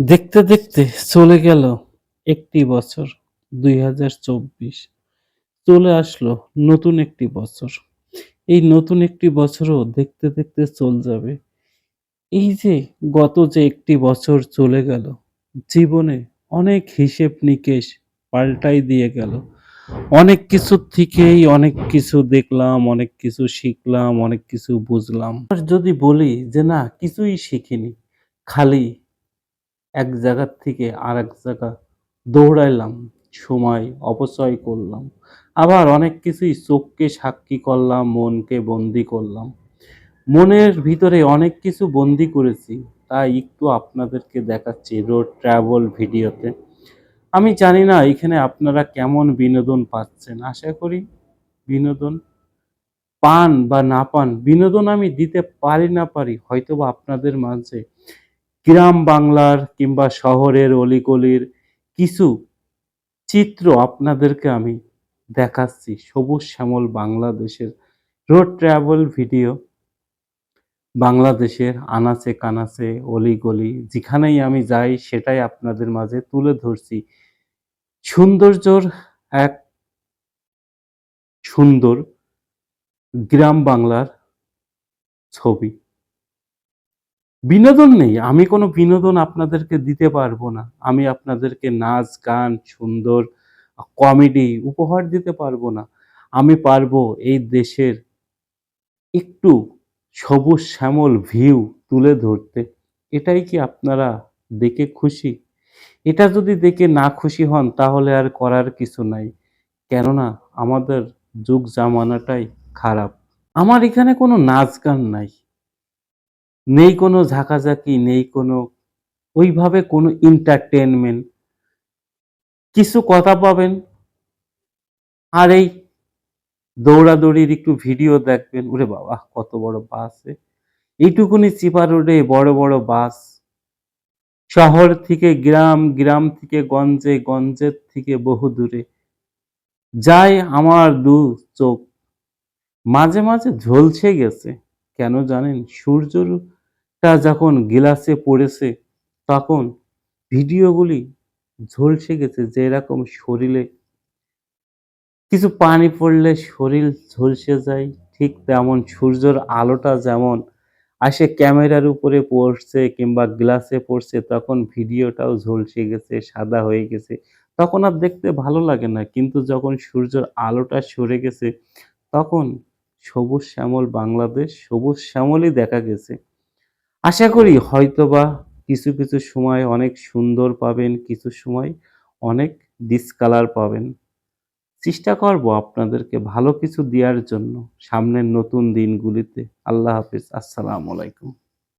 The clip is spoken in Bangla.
দেখতে দেখতে চলে গেল একটি বছর, দুই হাজার চব্বিশ। চলে আসলো নতুন একটি বছর। এই নতুন একটি বছরও দেখতে দেখতে চল যাবে। এই যে গত যে একটি বছর চলে গেল, জীবনে অনেক হিসেব নিকেশ পাল্টাই দিয়ে গেল। অনেক কিছু থেকেই অনেক কিছু দেখলাম, অনেক কিছু শিখলাম, অনেক কিছু বুঝলাম। যদি বলি যে না, কিছুই শিখিনি। খালি এক জায়গার থেকে আর এক জায়গা দৌড়াইলাম, সময় অপচয় করলাম। আবার অনেক কিছুই চোখকে সাক্ষী করলাম, মনকে বন্দি করলাম। মনের ভিতরে অনেক কিছু বন্দি করেছি, তাই একটু আপনাদেরকে দেখাচ্ছি রোড ট্রাভেল ভিডিওতে। আমি জানি না এখানে আপনারা কেমন বিনোদন পাচ্ছেন। আশা করি বিনোদন পান বা না পান, বিনোদন আমি দিতে পারি না পারি, হয়তোবা আপনাদের মাঝে। গ্রাম বাংলার কিংবা শহরের অলিগলির কিছু চিত্র আপনাদেরকে আমি দেখাচ্ছি। সবুজ শ্যামল বাংলাদেশের রোড ট্রাভেল ভিডিও। বাংলাদেশের আনাচে কানাচে অলিগলি, যেখানেই আমি যাই, সেটাই আপনাদের মাঝে তুলে ধরছি। সৌন্দর্যর এক সুন্দর গ্রাম বাংলার ছবি। বিনোদন নেই। আমি কোনো বিনোদন আপনাদেরকে দিতে পারব না। আমি আপনাদেরকে নাচ, গান, সুন্দর, কমেডি উপহার দিতে পারব না। আমি পারব এই দেশের একটু সবুজ শ্যামল ভিউ তুলে ধরতে। এটাই কি আপনারা দেখে খুশি? এটা যদি দেখে না খুশি হন, তাহলে আর করার কিছু নাই। কেননা আমাদের যুগ জামানাটাই খারাপ। আমার এখানে কোনো নাচ গান নাই। নেই কোনো ঝাঁকাঝাঁকি, নেই কোনো, ওইভাবে কোনো এন্টারটেনমেন্ট কিছু কথা পাবেন, আর এই দৌড়াদৌড়ির একটু ভিডিও দেখবেন। ওরে বাবা, কত বড় বাস এইটুকুনি চিপা রোডে বড় বড় বাস শহর থেকে গ্রাম গ্রাম থেকে গঞ্জে গঞ্জের থেকে বহু দূরে। যায় আমার দু চোখ। মাঝে মাঝে ঝলসে গেছে। কেন জানেন? সূর্যটা যখন গিলাসে পড়েছে, তখন ভিডিওগুলি ঝলসে গেছে যে এরকম শরীরে। কিছু পানি পড়লে শরীর ঝলসে যায়, ঠিক তেমন সূর্যের আলোটা যেমন আসে ক্যামেরার উপরে পড়ছে কিংবা গ্লাসে পড়ছে, তখন ভিডিওটাও ঝলসে গেছে, সাদা হয়ে গেছে। তখন আর দেখতে ভালো লাগে না, কিন্তু যখন সূর্যের আলোটা সরে গেছে, তখন সবুজ শ্যামল বাংলাদেশ, সবুজ শ্যামলই দেখা গেছে। আশা করি হয়তোবা কিছু কিছু সময় অনেক সুন্দর পাবেন, কিছু সময় অনেক ডিসকালার পাবেন। চেষ্টা করব আপনাদেরকে ভালো কিছু দেওয়ার জন্য সামনের নতুন দিনগুলিতে। আল্লাহ হাফিজ। আসসালামু আলাইকুম।